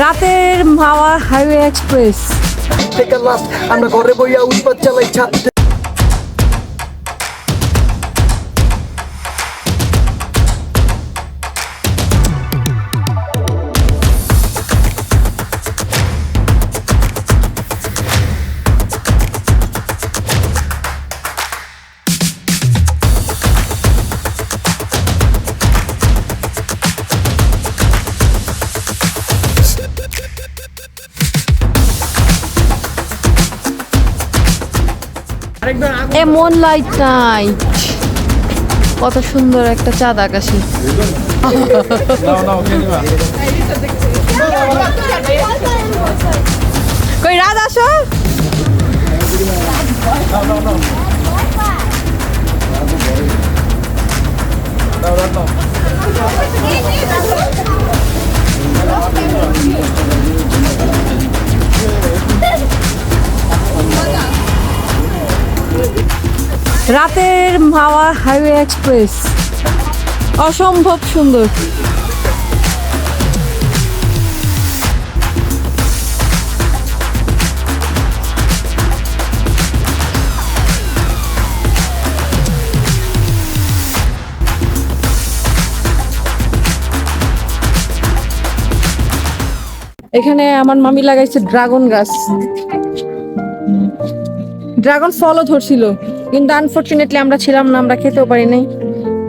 রাতের হাওয়া highway express. আমরা ঘরে বইয়া উৎপাত চালাই ছাদ এমন লাইট নাইট কত সুন্দর একটা চাঁদ আকাশে। কই রাত আসো। রাতের মাওয়া হাইওয়ে এক্সপ্রেস। অসম্ভব সুন্দর। এখানে আমার মামি লাগাইছে ড্রাগন গাছ। ড্রাগন ফলও ধরছিল। কিন্তু আনফরচুনেটলি আমরা ছিলাম না, আমরা খেতেও পারি নাই।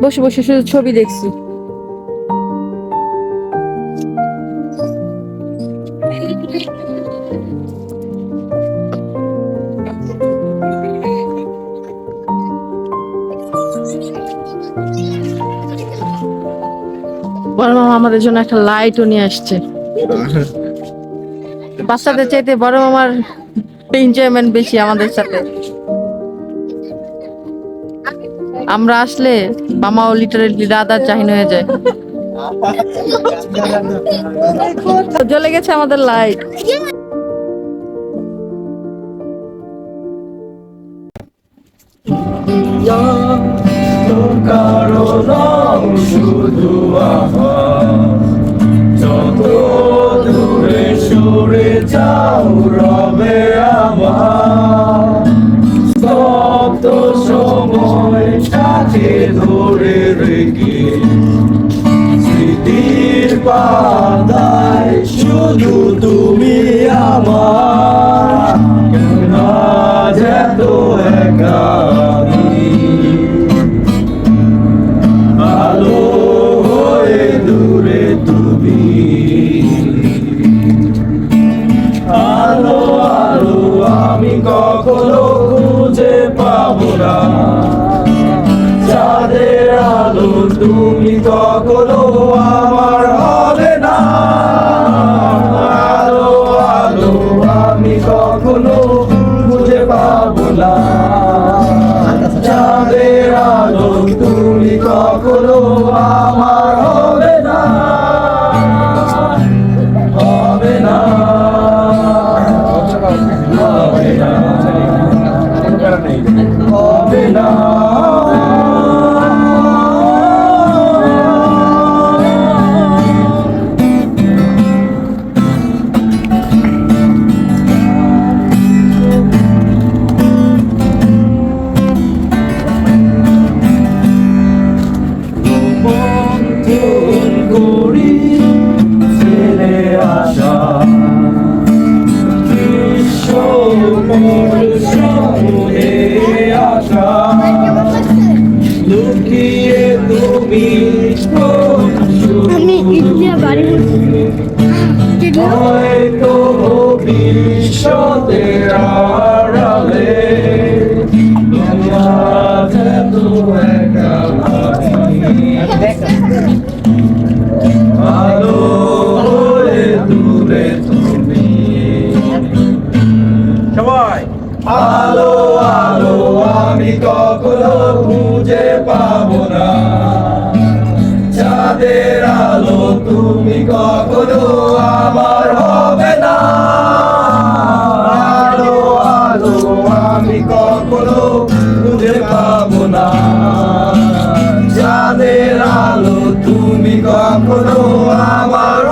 বসে বসে শুধু ছবি দেখছি। বড় মামা আমাদের জন্য একটা লাইটও নিয়ে আসছে। বাচ্চাদের চাইতে বড় মামার এনজয়মেন্ট বেশি আমাদের সাথে। আমরা আসলে মামাও লিটারেলি রাদার চাহিন হয়ে যায়। জ্বলে গেছে আমাদের লাইট কারণ শুধু আমার Bye. ভবিষ্যতে আড়ালে তোমার এত একা আলো হয়ে দূরে তুমি। সবাই। আলো আলো, আমি কখনো খুঁজে পাবো না। চাঁদের আলো তুমি কখনো আমার পাবো না চাঁদের আলো তুমি কখনো কখনো আমার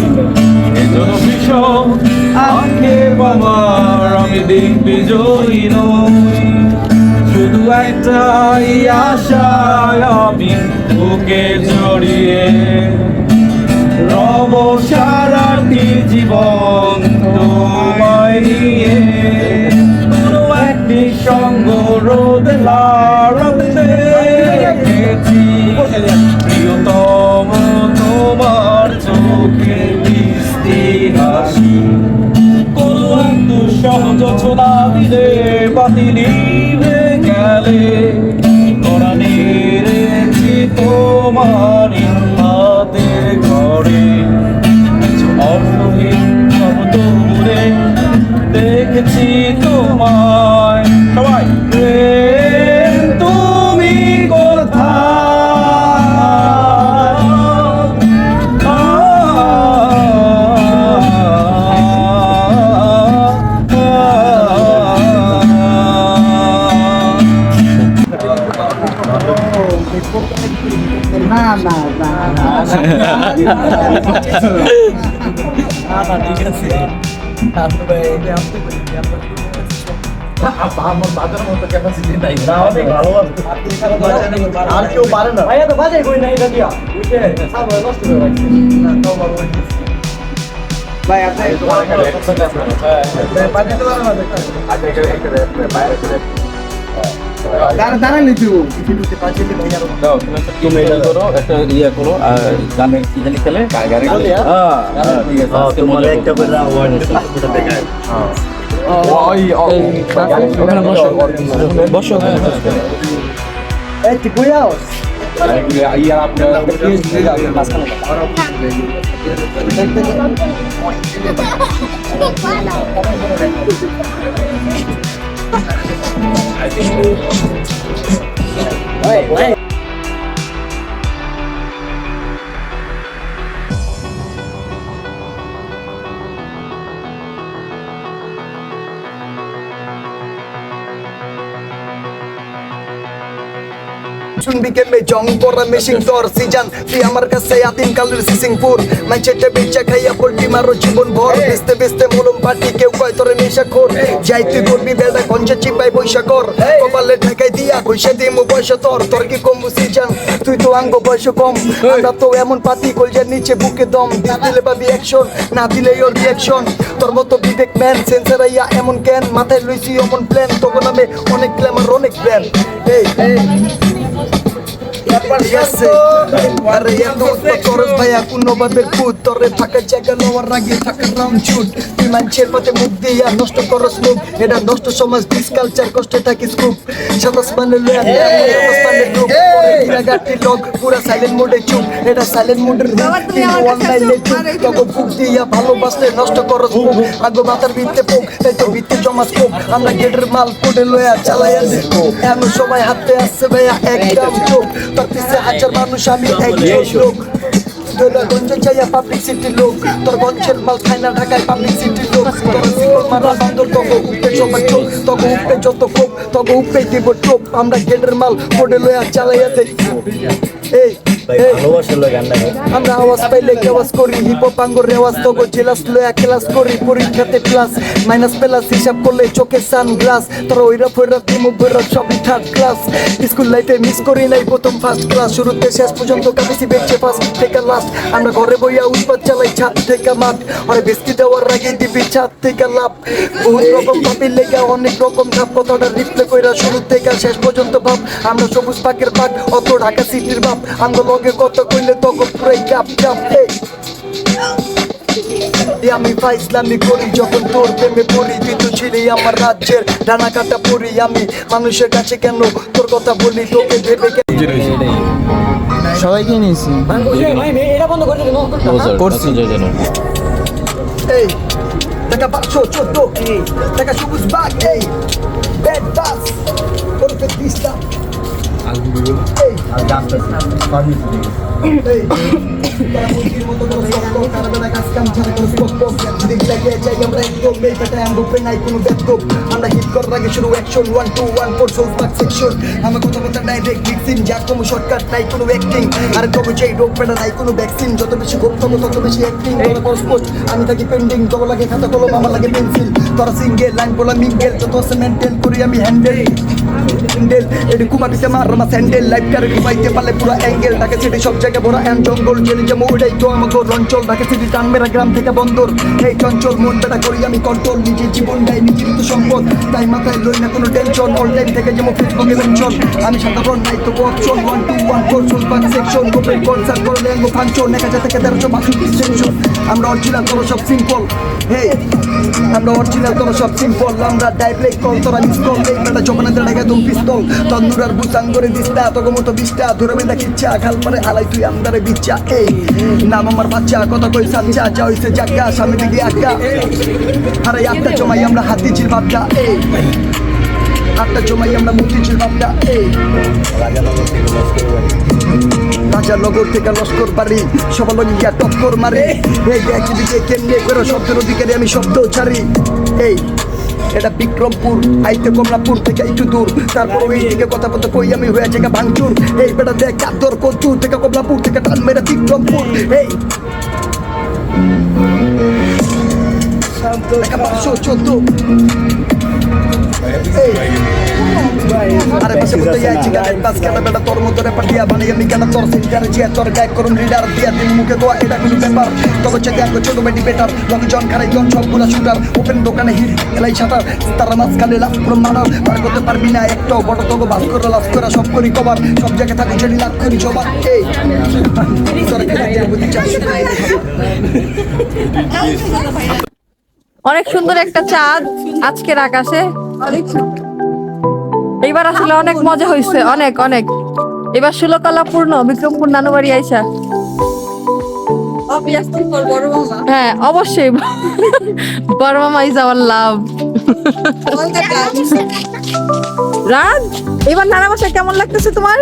নই এজন্য ভীষণ আক্ষেপ আমার আমি দিন বিজয়ী নই শুধু একটাই আশায় আমি বুকে জড়িয়ে রব সারাটি জীবন তোমায় নিয়ে। কোনো একটি সঙ্গ রোদ লাড়তে। চোখে মিষ্টি হাসি। কোনো একটু সহজ ছোড়া দিলে বাতি আর কেউ পারে না ভাইয়া তো বাজে কই নাই দিয়া নষ্ট করে রাখছে ভাই আপনি একটা ইয়ে করো আর গানে কি জানি খেলে? গানে বলি, হ্যাঁ? হ্যাঁ বসো বসো আপনার পিএইচডি যাবেন মাঝখানে শুনবি কেমনে জং পরা মেশিং তোর সিজন তুই আমার কাছে আদিম কালের সিসিংপুর মাইচেটে বেচা খাইয়া পোল্ট্রি মারো জীবন ভর বেচতে বেচতে মলম পাটি কেউ কয় তোরে নেশা খোর যাই তুই করবি বেড়া গঞ্জে চিপাই পয়সা কর কপালে ঠেকাই দিয়া পয়সা দিয়ে মো পয়সা তোর। তোর কি কম সিজন তুই তো আঙ্গ বয়স কম। আমরা তো এমন পাতি কলজার নিচে বুকে দম। দিলে পাবি অ্যাকশন না দিলে ওর রিয়াকশন তোর মতো বিবেক ম্যান সেন্সার আইয়া এমন জ্ঞান। মাথায় লইছি অমন প্ল্যান তখন আমি অনেক গ্ল্যামার অনেক প্ল্যান এই আরে এত তোরস ভাইয়া কোনো ভাবে কুদ তোরে থাকার জায়গা লওয়ার আগে থাকার রাউন্ড ছুট তুই মানুষের পথে মুখ দিয়া নষ্ট করস মুখ এটা নষ্ট সমাজ ডিস কালচার কষ্টে থাকি স্কুপ। সাতাশ মানে মানে পুরা গাটি লোক পুরা সাইলেন্ট মোডে চুপ। এটা সাইলেন্ট মোডের অনলাইনে চুপ। তখন ফুক দিয়া ভালোবাসলে নষ্ট করস মুখ। আগো মাথার ভিত্তে পোক তাই তো ভিত্তে জমা স্কোপ। আমরা গেটের মাল কোটে লয়া চালাইয়া দেখো। এমন সময় হাতে আসছে ভাইয়া একদম চোখ তোর হাজার মানুষ আমি একজন লোক। তোরা গঞ্জে চাইয়া পাবলিক সিটি লোক। তোর গঞ্জের মাল খায় না ঢাকায় পাবলিক সিটি লোক। তোর সিঙ্গল মারা বান্দর তগো উপে সবার চোখ। তগো উপে যত কোপ তগো উপে দিব টোপ। আমরা গেটের মাল বোর্ডে লয়া চালাইয়া দেখো এই আমরা আওয়াজ পাইলে কেওয়াজ করি? হিপ হপ আঙ্গুর রেওয়াজ তগো জেলাস লয়া ক্লাস করি পরীক্ষাতে প্লাস মাইনাস প্লাস হিসাব করলে চোখে সানগ্লাস তোর ওইরা ফইরা তিমুখ ভৈরা সবই থার্ড ক্লাস স্কুল লাইফে মিস করি নাই প্রথম ফার্স্ট ক্লাস শুরুতে শেষ পর্যন্ত কাটিছি বেঁচে ফার্স্ট থেকে লাস্ট আমরা ঘরে বইয়া উৎপাদ চালাই ছাদ থেকে মাঠ। আরে বেস্তি দেওয়ার আগে দিবি ছাদ থেকে লাভ বহুত রকম পাপির লেগা অনেক রকম ধাপ কথাটা রিপ্লে কইরা শুরু থেকে শেষ পর্যন্ত ভাব। আমরা সবুজ পাকের পাক অত ঢাকা সিটির বাপ। আমরা লগে কত কইলে তখন পুরাই চাপ চাপ আমি ফাইসলামি করি যখন তোর প্রেমে পড়ি তুই তো ছিলি আমার রাজ্যের ডানা কাটা পড়ি আমি। মানুষের কাছে কেন তোর কথা বলি তোকে ভেবে কেন সবাইকে নিয়েছি। করছি। জন্য এই টাকা পাঁচশো চোদ্দ টাকা সবুজ বাগ এই। আমরা আম্বুপে নাই কোনো করার আগে শুরু। আমার কথা নাই। আর রোগ পেটা নাই vaccine। যত বেশি ঘুম তত তত বেশি। তোরা করস আমি থাকি পেন্ডিং তোর লাগে খাতা কলম আমার লাগে পেন্সিল তোরা সিঙ্গেল লাইন বলা মিঙ্গেল যত আছে মেন্টেল করি আমি হ্যান্ডেল হ্যান্ডেল এটি কুমারিতে মার আমার স্যান্ডেল লাইফ কারে ঘুমাইতে পারলে পুরো অ্যাঙ্গেল ঢাকা সিটি সব জায়গায় বড় অ্যান জঙ্গল। জেনে যে মৌড়াই তো আমাকে রঞ্চল ঢাকা সিটি টানবেরা গ্রাম থেকে বন্দর। এই চঞ্চল, মন বেটা করি আমি কন্ট্রোল। নিজের জীবন দেয় নিজের তো সম্পদ। তাই মাথায় লই না কোনো টেনশন অল টাইম থেকে যেমন ফেসবুকে মেনশন আমি সাধারণ নাই তো option one two one four soul পাক সেকশন গোপের কনসার্ট করে লেঙ্গ ফাংশন এক হাজার থেকে তেরোশো বাষট্টি সেকশন আমরা অরিজিনাল তোর সব সিম্পল হে আমরা অরিজিনাল তোর সব সিম্পল আমরা ডাইরেক্ট কল তোরা মিস কল এই বেটা জমানা দেড় একদম তন্দুর আর বুসাং করে দিস্তা, তোকে মতো বিস্তা। ধরে বেঁধা খিচ্ছা, খাল পরে আলাই তুই আমদারে বিচ্ছা। এই, নাম আমার বাচ্চা কথা কই সাচ্চা, যা হইছে জাগা সামনে দিকে আজ্ঞা আরে আটটা জমাই আমরা হাতি চির বাপটা, এই। আটটা জমাই আমরা মুক্তি চির বাপটা, এই। রাজানগর থেকে লস্কর বাড়ি সবার লগে গিয়া টক্কর মারি। এই, দেখ দিকে কেমনে করে শব্দের অধিকারী আমি শব্দ ছাড়ি এই এটা বিক্রমপুর আইতে কমলাপুর থেকে একটু দূর। তারপর ওই দিকে কথা বলতে কই আমি হয়ে জায়গা ভাঙচুর। এই বেটা দেখ কাদর কচুর থেকে কমলাপুর থেকে টান মেরে বিক্রমপুর। এই। পাঁচশো চোদ্দ। আরে পাশে বলতে যাচ্ছি গানে বাস কেন বেটা? তোর মতো রে পাঠিয়া বানিয়ে আমি কেন তোর জিয়া? তোর গায়ে করুন লিডার দিয়া দিন মুখে দোয়া এটা কোনো ব্যাপার। তবে চেকে ছোট বেটি বেটার লগে জন খারাই জন সবগুলা শুটার ওপেন দোকানে হিট এলাই সাঁতার। তারা মাঝখানে লাভ পুরো মানার পার করতে পারবি না একটাও বড় তবে বাস করে লাভ করা সব করি কবার। সব জায়গায় থাকি চলি লাভ করি সবার। এই। তোর খেলা বুদ্ধি অনেক সুন্দর একটা চাঁদ আজকের আকাশে। এইবার আসলে অনেক মজা হয়েছে অনেক অনেক। এবার ষোলকলা পূর্ণ বিক্রমপুর নানুবাড়ি আইসা। হ্যাঁ অবশ্যই। বড় মামা ইজ আওয়ার লাভ রাত এবার নানা বাসা কেমন লাগতেছে তোমার?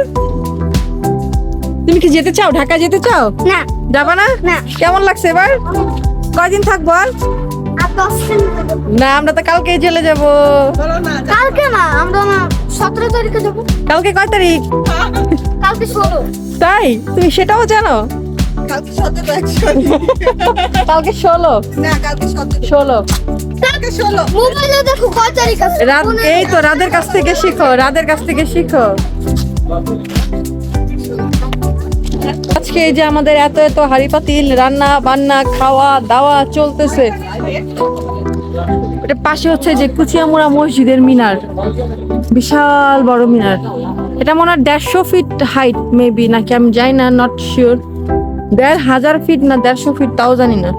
তুমি কি যেতে চাও? ঢাকা যেতে চাও? না। যাবা না? না। কেমন লাগছে এবার? কয়দিন থাকব আর না আমরা তো কালকেই চলে যাব। কালকে না আমরা না সতেরো তারিখে যাব। কালকে কয় তারিখ? কালকে ষোলো। তাই? তুমি সেটাও জানো? কালকে সতেরো কালকে ষোলো। না ষোলো। কালকে ষোলো। মোবাইলে দেখো কয় তারিখ আছে রাত এই তো রাদের কাছ থেকে শিখো রাদের কাছ থেকে শিখো। আজকে এই যে আমাদের এত এত হাড়ি পাতিল রান্না বান্না খাওয়া দাওয়া চলতেছে। এটা পাশে হচ্ছে যে কুচিয়ামুড়া মসজিদের মিনার। বিশাল বড় মিনার। এটা মনে হয় দেড়শো ফিট হাইট মেবি নাকি আমি জানি না নট শিওর দেড় হাজার ফিট না দেড়শো ফিট, তাও জানি না।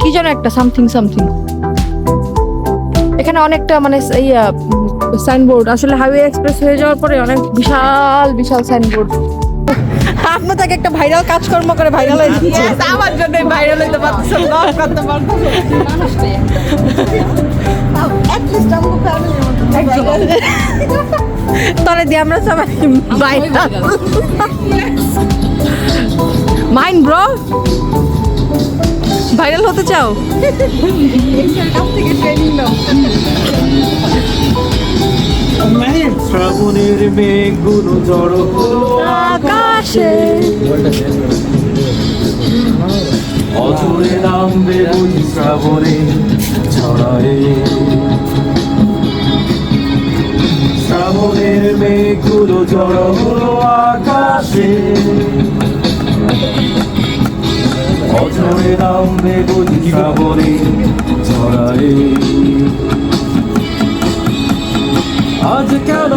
কি যেন একটা সামথিং সামথিং এখানে অনেকটা মানে সাইনবোর্ড আসলে হাইওয়ে এক্সপ্রেস হয়ে যাওয়ার পরে অনেক বিশাল বিশাল সাইনবোর্ড আপনার তাকে একটা ভাইরাল কাজকর্ম করে ভাইরাল হয়ে যাচ্ছে। আমার জন্য ভাইরাল হইতে পারতেছে লভ করতে পারতেছে। তরে দিয়ে আমরা সবাই ভাইরাল মাইন্ড ব্রো ভাইরাল হতে চাও? কাছ থেকে ট্রেনিং নাও শ্রাবণের মেঘগুলো জড়ো আকাশে। অঝরে নামবে বুঝি শ্রাবণে ছড়ায়ে। শ্রাবণের মেঘগুলো জড়ো হলো আকাশে। অঝরে নামবে বুঝি শ্রাবণে ছড়ায়ে। আজ কেন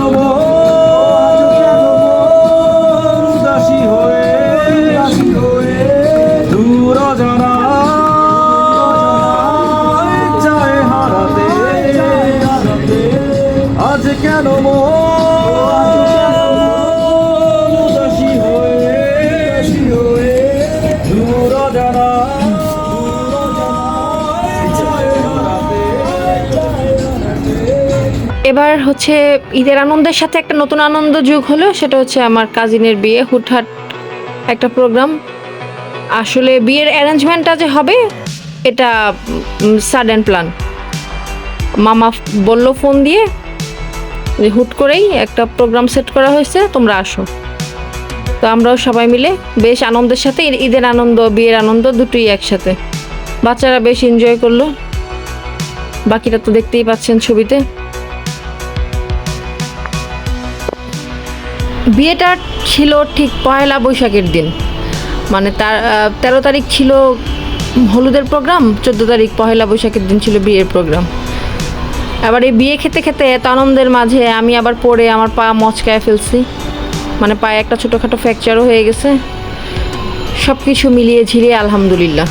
এবার হচ্ছে ঈদের আনন্দের সাথে একটা নতুন আনন্দ যুগ হলো, সেটা হচ্ছে আমার কাজিনের বিয়ে, হুটহাট একটা প্রোগ্রাম আসলে বিয়ের অ্যারেঞ্জমেন্টটা যে হবে, এটা সাডেন প্ল্যান মামা বলল ফোন দিয়ে যে হুট করেই একটা প্রোগ্রাম সেট করা হয়েছে, তোমরা আসো। তো আমরাও সবাই মিলে বেশ আনন্দের সাথে ঈদের আনন্দ, বিয়ের আনন্দ দুটোই একসাথে। বাচ্চারা বেশ এনজয় করল। বাকিটা তো দেখতেই পাচ্ছেন ছবিতে। বিয়েটা ছিল ঠিক পয়লা বৈশাখের দিন। মানে তার তেরো তারিখ ছিল হলুদের প্রোগ্রাম, চোদ্দ তারিখ পয়লা বৈশাখের দিন ছিল বিয়ের প্রোগ্রাম। আবার এই বিয়ে খেতে খেতে এত আনন্দের মাঝে আমি আবার পরে আমার পা মচকায় ফেলছি। মানে পায়ে একটা ছোটোখাটো ফ্র্যাকচারও হয়ে গেছে। সব কিছু মিলিয়ে ঝিলিয়ে আলহামদুলিল্লাহ।